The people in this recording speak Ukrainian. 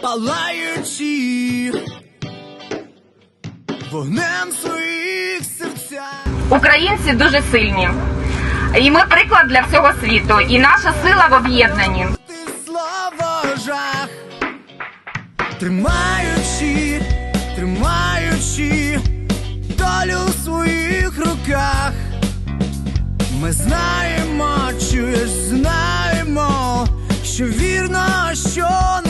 палаючи вогнем своїх серцях. Українці дуже сильні. І ми приклад для всього світу. І наша сила в об'єднанні. Ти слава жах, тримаючи, тримаючи долю у своїх руках. Ми знаємо, чуєш, знаємо, що вірно, що що